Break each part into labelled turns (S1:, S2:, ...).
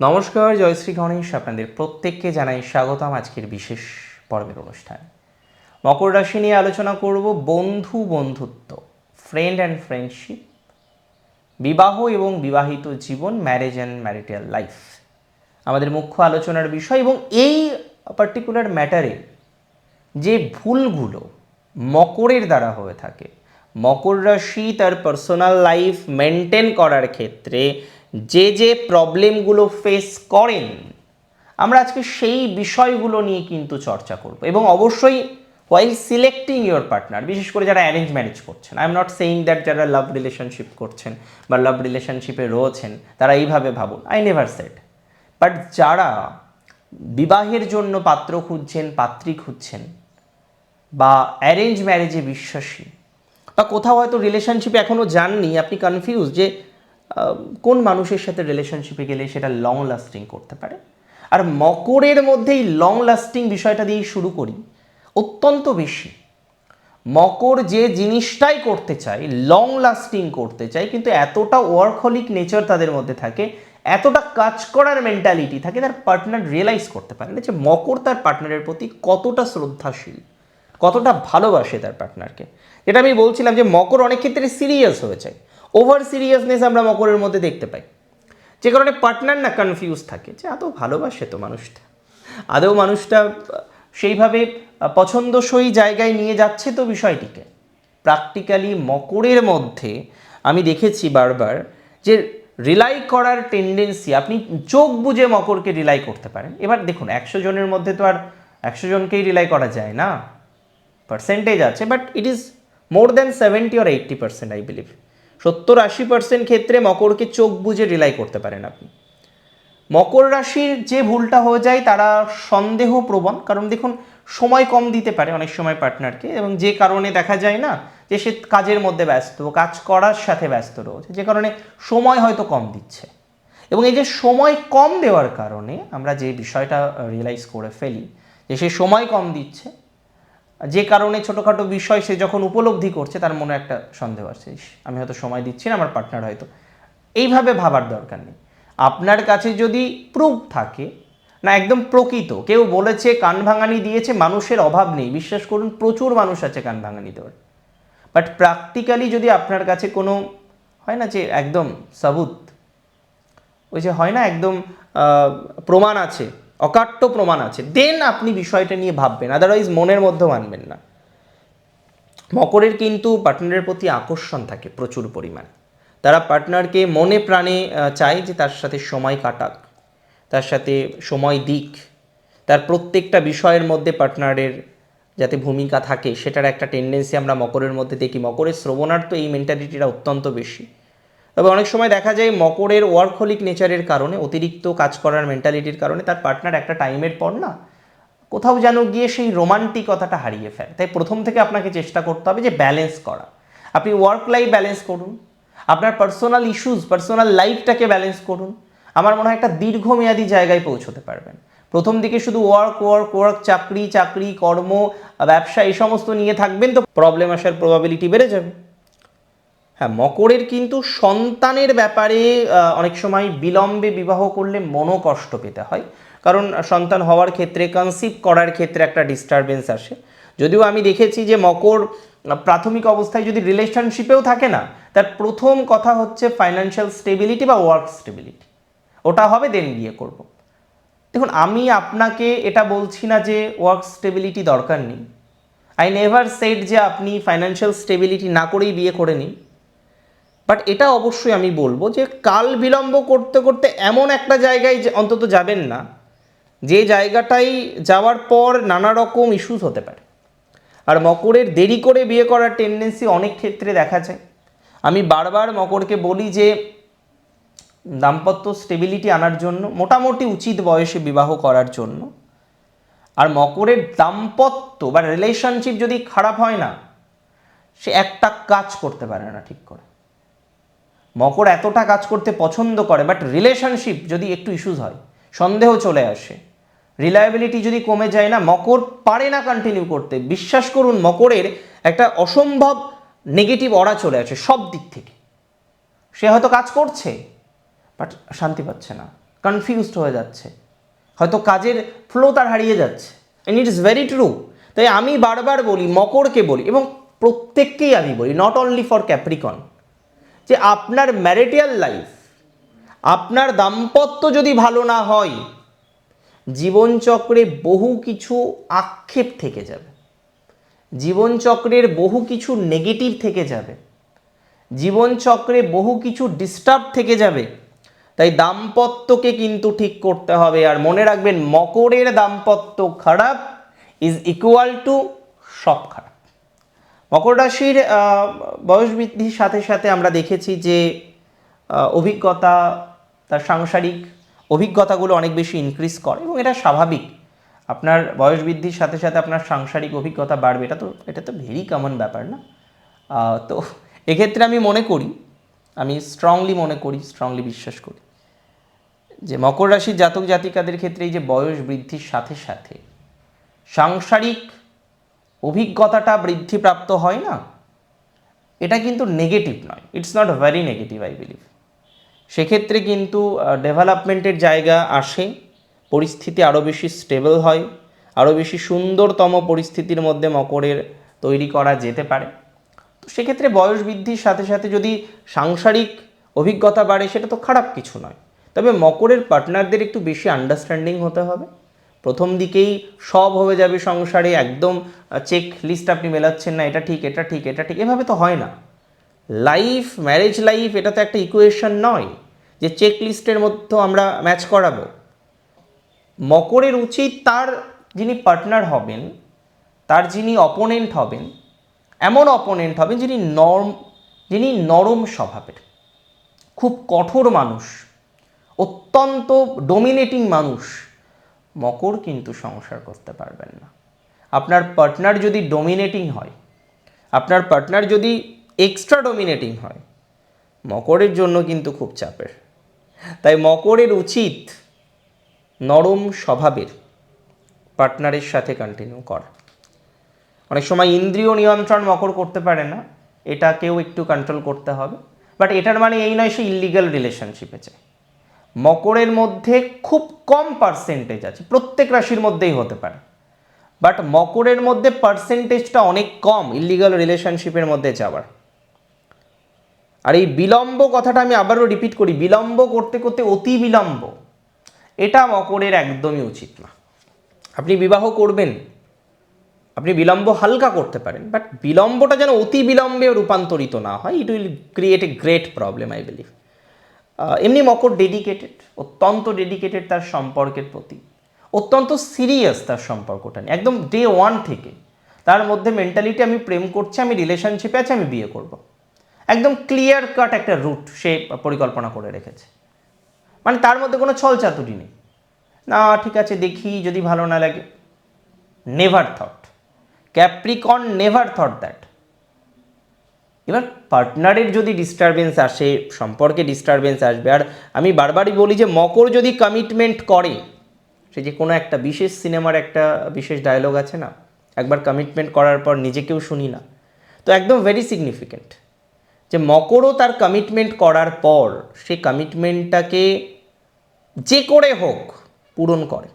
S1: নমস্কার জয়শ্রী গণেশ। আপনাদের প্রত্যেককে জানাই স্বাগতম আজকের বিশেষ পর্বের অনুষ্ঠান। মকর রাশি নিয়ে আলোচনা করব বন্ধু বন্ধুত্ব ফ্রেন্ড অ্যান্ড ফ্রেন্ডশিপ বিবাহ এবং বিবাহিত জীবন ম্যারেজ অ্যান্ড ম্যারিটাল লাইফ আমাদের মুখ্য আলোচনার বিষয় এবং এই পার্টিকুলার ম্যাটারে যে ভুলগুলো মকরের দ্বারা হয়ে থাকে, মকর রাশি তার পার্সোনাল লাইফ মেনটেন করার ক্ষেত্রে যে যে প্রবলেমগুলো ফেস করেন, আমরা আজকে সেই বিষয়গুলো নিয়ে কিন্তু চর্চা করব। এবং অবশ্যই ওয়াইল সিলেক্টিং ইউর পার্টনার বিশেষ করে যারা অ্যারেঞ্জ ম্যারেজ করছেন I am not saying that যারা লাভ রিলেশনশিপ করছেন বা লাভ রিলেশনশিপে রয়েছেন, তারা এইভাবে ভাবুন আই নেভার সেট বাট যারা বিবাহের জন্য পাত্র খুঁজছেন, পাত্রী খুঁজছেন, বা অ্যারেঞ্জ ম্যারেজে বিশ্বাসী, বা কোথাও হয়তো রিলেশনশিপে এখনও যাননি, আপনি কনফিউজ যে কোন মানুষের সাথে রিলেশনশিপে গেলে সেটা লং লাস্টিং করতে পারে? আর মকরের মধ্যে এই লং লাস্টিং বিষয়টা দিয়েই শুরু করি, অত্যন্ত বেশি। মকর যে জিনিসটাই করতে চায় লং লাস্টিং করতে চায়, কিন্তু এতটা ওয়ার্কহলিক নেচার তাদের মধ্যে থাকে, এতটা কাজ করার মেন্টালিটি থাকে, তার পার্টনার রিয়েলাইজ করতে পারে না যে মকর তার পার্টনারের প্রতি কতটা শ্রদ্ধাশীল, কতটা ভালোবাসে তার পার্টনারকে যেটা আমি বলছিলাম যে মকর অনেক ক্ষেত্রে সিরিয়াস হয়ে যায়। ওভার সিরিয়াসনেস আমরা মকরের মধ্যে দেখতে পাই। যে কারণে পার্টনার না কনফিউজ থাকে, যে এত ভালোবাসে তো মানুষটা। আদৌ মানুষটা সেইভাবে পছন্দসই জায়গায় নিয়ে যাচ্ছে তো বিষয়টিকে। প্র্যাকটিক্যালি মকরের মধ্যে আমি দেখেছি বারবার যে রিলাই করার টেন্ডেন্সি আপনি চোখ বুঝে মকরকে রিলাই করতে পারেন। এবার দেখুন, একশো জনের মধ্যে তো আর একশো জনকেই রিলাই করা যায় না। পার্সেন্টেজ আছে but it is more than seventy or eighty percent I believe সত্তর আশি পার্সেন্ট ক্ষেত্রে মকরকে চোখ বুঝে রিলাই করতে পারেন আপনি। মকর রাশির যে ভুলটা হয়ে যায়, তারা সন্দেহ প্রবণ কারণ দেখুন, সময় কম দিতে পারে অনেক সময় পার্টনারকে এবং যে কারণে দেখা যায় না, যে সে কাজের মধ্যে ব্যস্ত, কাজ করার সাথে ব্যস্ত রয়েছে। যে কারণে সময় হয়তো কম দিচ্ছে। এবং এই যে সময় কম দেওয়ার কারণে আমরা যে বিষয়টা রিয়েলাইজ করে ফেলি, যে সে সময় কম দিচ্ছে যে কারণে ছোটোখাটো বিষয় সে যখন উপলব্ধি করছে, তার মনে একটা সন্দেহ আসছে আমি হয়তো সময় দিচ্ছি না, আমার পার্টনার হয়তো। এইভাবে ভাবার দরকার নেই। আপনার কাছে যদি প্রুফ থাকে, না, একদম প্রকৃত, কেউ বলেছে, কান ভাঙানি দিয়েছে, মানুষের অভাব নেই, বিশ্বাস করুন, প্রচুর মানুষ আছে কান ভাঙানি দেওয়ার। বাট প্র্যাকটিক্যালি যদি আপনার কাছে কোনো, হয় না যে একদম সাবুত, ওই যে হয় না একদম প্রমাণ আছে অকাট্য প্রমাণ আছে। দেন আপনি বিষয়টা নিয়ে ভাববেন আদারওয়াইজ মনের মধ্যে মানবেন না। মকরের কিন্তু পার্টনারের প্রতি আকর্ষণ থাকে প্রচুর পরিমাণ। তারা পার্টনারকে মনে প্রাণে চায় যে তার সাথে সময় কাটাক, তার সাথে সময় দিক। তার প্রত্যেকটা বিষয়ের মধ্যে পার্টনারের যাতে ভূমিকা থাকে, সেটার একটা টেন্ডেন্সি আমরা মকরের মধ্যে দেখি। মকরের শ্রবণার্থ এই মেন্টালিটিটা অত্যন্ত বেশি। তবে অনেক সময় দেখা যায় মকরের ওয়ার্কহলিক নেচারের কারণে, অতিরিক্ত কাজ করার মেন্টালিটির কারণে তার পার্টনার একটা টাইমের পর না কোথাও যেন গিয়ে সেই রোমান্টিকতাটা হারিয়ে ফেলে। তাই প্রথম থেকে আপনাকে চেষ্টা করতে হবে যে ব্যালেন্স করা। আপনি ওয়ার্ক লাইফ ব্যালেন্স করুন। আপনার পার্সোনাল ইস্যুস পার্সোনাল লাইফটাকে ব্যালেন্স করুন। আমার মনে হয় একটা দীর্ঘমেয়াদী জায়গায় পৌঁছতে পারবেন। প্রথম দিকে শুধু ওয়ার্ক ওয়ার্ক ওয়ার্ক চাকরি চাকরি, কর্ম, ব্যবসা, এই সমস্ত নিয়ে থাকবেন তো প্রবলেম আসার প্রবাবিলিটি বেড়ে যাবে। হ্যাঁ মকরের কিন্তু সন্তানের ব্যাপারে অনেক সময় বিলম্বে বিবাহ করলে মনও কষ্ট পেতে হয়। কারণ সন্তান হওয়ার ক্ষেত্রে কনসিভ করার ক্ষেত্রে একটা ডিস্টারবেন্স আসে। যদিও আমি দেখেছি যে মকর প্রাথমিক অবস্থায় যদি রিলেশনশিপেও থাকে না, তার প্রথম কথা হচ্ছে ফাইন্যান্সিয়াল স্টেবিলিটি বা ওয়ার্ক স্টেবিলিটি ওটা হবে দেন বিয়ে করব। দেখুন, আমি আপনাকে এটা বলছি না যে ওয়ার্ক স্টেবিলিটি দরকার নেই। আই নেভার সেট যে আপনি ফাইন্যান্সিয়াল স্টেবিলিটি না করেই বিয়ে করে নিন। বাট এটা অবশ্যই আমি বলব যে কাল বিলম্ব করতে করতে এমন একটা জায়গায় অন্তত যাবেন না। যে জায়গাটাই যাওয়ার পর নানা রকম ইস্যুস হতে পারে। আর মকরের দেরি করে বিয়ে করার টেন্ডেন্সি অনেক ক্ষেত্রে দেখা যায়। আমি বারবার মকরকে বলি যে, দাম্পত্য স্টেবিলিটি আনার জন্য, মোটামুটি উচিত বয়সে বিবাহ করার জন্য। আর মকরের দাম্পত্য বা রিলেশনশিপ যদি খারাপ হয় না, সে একটা কাজ করতে পারে না ঠিক করে। মকর এতটা কাজ করতে পছন্দ করে বাট রিলেশনশিপ যদি একটু ইস্যুস হয়, সন্দেহ চলে আসে। রিলায়েবিলিটি যদি কমে যায় না, মকর পারে না কন্টিনিউ করতে। বিশ্বাস করুন, মকরের একটা অসম্ভব নেগেটিভ অরা চলে আসে সব দিক থেকে। সে হয়তো কাজ করছে বাট শান্তি পাচ্ছে না কনফিউজড হয়ে যাচ্ছে। হয়তো কাজের ফ্লো তার হারিয়ে যাচ্ছে। And it is very true তাই আমি বারবার বলি, মকরকে বলি, এবং প্রত্যেককেই আমি বলি নট অনলি ফর ক্যাপ্রিকন যে আপনার ম্যারিটাল লাইফ, আপনার দাম্পত্য যদি ভালো না হয়, জীবনচক্রে বহু কিছু আক্ষেপ থেকে যাবে। জীবনচক্রের বহু কিছু নেগেটিভ থেকে যাবে। জীবনচক্রে বহু কিছু ডিস্টার্ব থেকে যাবে। তাই দাম্পত্যকে কিন্তু ঠিক করতে হবে। আর মনে রাখবেন, মকরের দাম্পত্য খারাপ ইজ ইকুয়াল টু সব খারাপ। মকর রাশির বয়স বৃদ্ধির সাথে সাথে আমরা দেখেছি যে অভিজ্ঞতা, তার সাংসারিক অভিজ্ঞতাগুলো অনেক বেশি ইনক্রিজ করে এবং এটা স্বাভাবিক। আপনার বয়স বৃদ্ধির সাথে সাথে আপনার সাংসারিক অভিজ্ঞতা বাড়বে। এটা তো এটা তো ভেরি কমন ব্যাপার না? তো এক্ষেত্রে আমি মনে করি, আমি স্ট্রংলি মনে করি স্ট্রংলি বিশ্বাস করি, যে মকর রাশির জাতক জাতিকাদের ক্ষেত্রে এই যে বয়স বৃদ্ধির সাথে সাথে সাংসারিক অভিজ্ঞতাটা বৃদ্ধিপ্রাপ্ত হয় না, এটা কিন্তু নেগেটিভ নয়। It's not very negative I believe সেক্ষেত্রে কিন্তু ডেভেলপমেন্টের জায়গা আসে, পরিস্থিতি আরও বেশি স্টেবল হয় আরও বেশি সুন্দরতম পরিস্থিতির মধ্যে মকরের তৈরি করা যেতে পারে। তো সেক্ষেত্রে বয়স বৃদ্ধির সাথে সাথে যদি সাংসারিক অভিজ্ঞতা বাড়ে, সেটা তো খারাপ কিছু নয়। তবে মকরের পার্টনারদের একটু বেশি আন্ডারস্ট্যান্ডিং হতে হবে। প্রথম দিকেই সব হয়ে যাবে সংসারে, একদম চেক লিস্ট আপনি মেলাচ্ছেন না, এটা ঠিক এটা ঠিক এটা ঠিক, এভাবে তো হয় না। লাইফ ম্যারেজ লাইফ এটা তো একটা ইকুয়েশন নয় যে চেক লিস্টের মধ্যে আমরা ম্যাচ করাবো। মকরের উচিত তার যিনি পার্টনার হবেন, তার যিনি অপোনেন্ট হবেন, এমন অপোনেন্ট হবেন যিনি নরম যিনি নরম স্বভাবের। খুব কঠোর মানুষ, অত্যন্ত ডোমিনেটিং মানুষ মকর কিন্তু সংসার করতে পারবেন না। আপনার পার্টনার যদি ডোমিনেটিং হয়, আপনার পার্টনার যদি এক্সট্রা ডোমিনেটিং হয়, মকরের জন্য কিন্তু খুব চাপের। তাই মকরের উচিত নরম স্বভাবের পার্টনারের সাথে কন্টিনিউ করা। অনেক সময় ইন্দ্রিয় নিয়ন্ত্রণ মকর করতে পারে না, এটাকেও একটু কন্ট্রোল করতে হবে। বাট এটার মানে এই নয় সে ইলিগাল রিলেশনশিপে চায় মকরের মধ্যে খুব কম পার্সেন্টেজ আছে। প্রত্যেক রাশির মধ্যেই হতে পারে। বাট মকরের মধ্যে পার্সেন্টেজটা অনেক কম ইলিগাল রিলেশনশিপের মধ্যে যাওয়ার। আর এই বিলম্ব কথাটা আমি আবারও রিপিট করি, বিলম্ব করতে করতে অতি বিলম্ব। এটা মকরের একদমই উচিত না। আপনি বিবাহ করবেন, আপনি বিলম্ব হালকা করতে পারেন বাট বিলম্বটা যেন অতি বিলম্বে রূপান্তরিত না হয় it will create a great problem I believe এমনি মকর ডেডিকেটেড অত্যন্ত ডেডিকেটেড তার সম্পর্কের প্রতি। অত্যন্ত সিরিয়াস তার সম্পর্কটা নিয়ে। একদম ডে ওয়ান থেকে। তার মধ্যে মেন্টালিটি আমি প্রেম করছি, আমি রিলেশনশিপে আছি, আমি বিয়ে করব। একদম ক্লিয়ার কাট একটা রুট সে পরিকল্পনা করে রেখেছে। মানে তার মধ্যে কোনো ছল চাতুরি নেই। না, ঠিক আছে, দেখি যদি ভালো না লাগে। Never thought Capricorn never thought that এবার পার্টনারের যদি ডিস্টারবেন্স আসে, সম্পর্কে ডিস্টারবেন্স আসবে, আর আমি বারবারই বলি যে মকর যদি কমিটমেন্ট করে, সে যে কোনো একটা বিশেষ সিনেমার একটা বিশেষ ডায়লগ আছে না? একবার কমিটমেন্ট করার পর নিজেকেও শুনি না। তো একদম ভেরি সিগনিফিক্যান্ট যে মকরও তার কমিটমেন্ট করার পর, সে কমিটমেন্টটাকে যে করে হোক, পূরণ করে।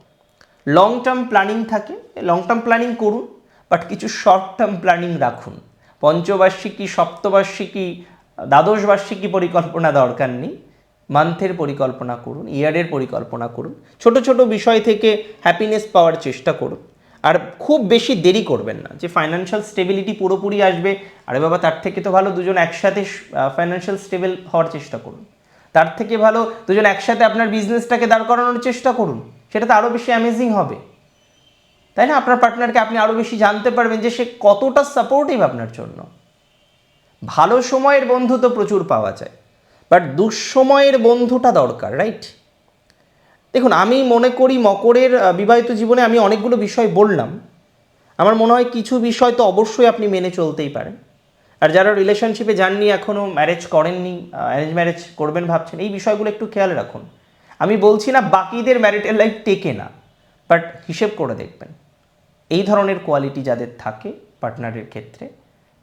S1: লং টার্ম প্ল্যানিং থাকে লং টার্ম প্ল্যানিং করুন বাট কিছু শর্ট টার্ম প্ল্যানিং রাখুন। পঞ্চবার্ষিকী, সপ্তবার্ষিকী দ্বাদশ বার্ষিকী পরিকল্পনা দরকার নেই। মান্থের পরিকল্পনা করুন ইয়ারের পরিকল্পনা করুন। ছোট ছোট বিষয় থেকে হ্যাপিনেস পাওয়ার চেষ্টা করুন। আর খুব বেশি দেরি করবেন না। যে ফাইন্যান্সিয়াল স্টেবিলিটি পুরোপুরি আসবে, আরে বাবা, তার থেকে তো ভালো দুজন একসাথে ফাইন্যান্সিয়াল স্টেবল হওয়ার চেষ্টা করুন। তার থেকে ভালো দুজন একসাথে আপনার বিজনেসটাকে দাঁড় করানোর চেষ্টা করুন। সেটা তো আরও বেশি অ্যামেজিং হবে। তাই না? আপনার পার্টনারকে আপনি আরও বেশি জানতে পারবেন যে সে কতটা সাপোর্টিভ আপনার জন্য। ভালো সময়ের বন্ধু তো প্রচুর পাওয়া যায় বাট দুঃসময়ের বন্ধুটা দরকার রাইট দেখুন, আমি মনে করি মকরের বিবাহিত জীবনে আমি অনেকগুলো বিষয় বললাম। আমার মনে হয় কিছু বিষয় তো অবশ্যই আপনি মেনে চলতেই পারেন। আর যারা রিলেশনশিপে যাননি এখনও ম্যারেজ করেননি অ্যারেঞ্জ ম্যারেজ করবেন, ভাবছেন, এই বিষয়গুলো একটু খেয়াল রাখুন। আমি বলছি না বাকিদের ম্যারিটাল লাইফ টেকে না বাট হিসেব করে দেখবেন। এই ধরনের কোয়ালিটি যাদের থাকে পার্টনারের ক্ষেত্রে,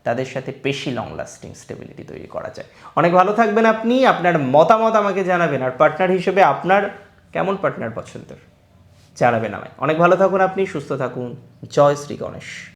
S1: তাদের সাথে বেশি লং লাস্টিং স্টেবিলিটি তৈরি করা যায়। অনেক ভালো থাকবেন আপনি, আপনার মতামত আমাকে জানাবেন। আর পার্টনার হিসেবে আপনার কেমন পার্টনার পছন্দের? জানাবেন আমায়। অনেক ভালো থাকুন আপনি, সুস্থ থাকুন। জয় শ্রী গণেশ।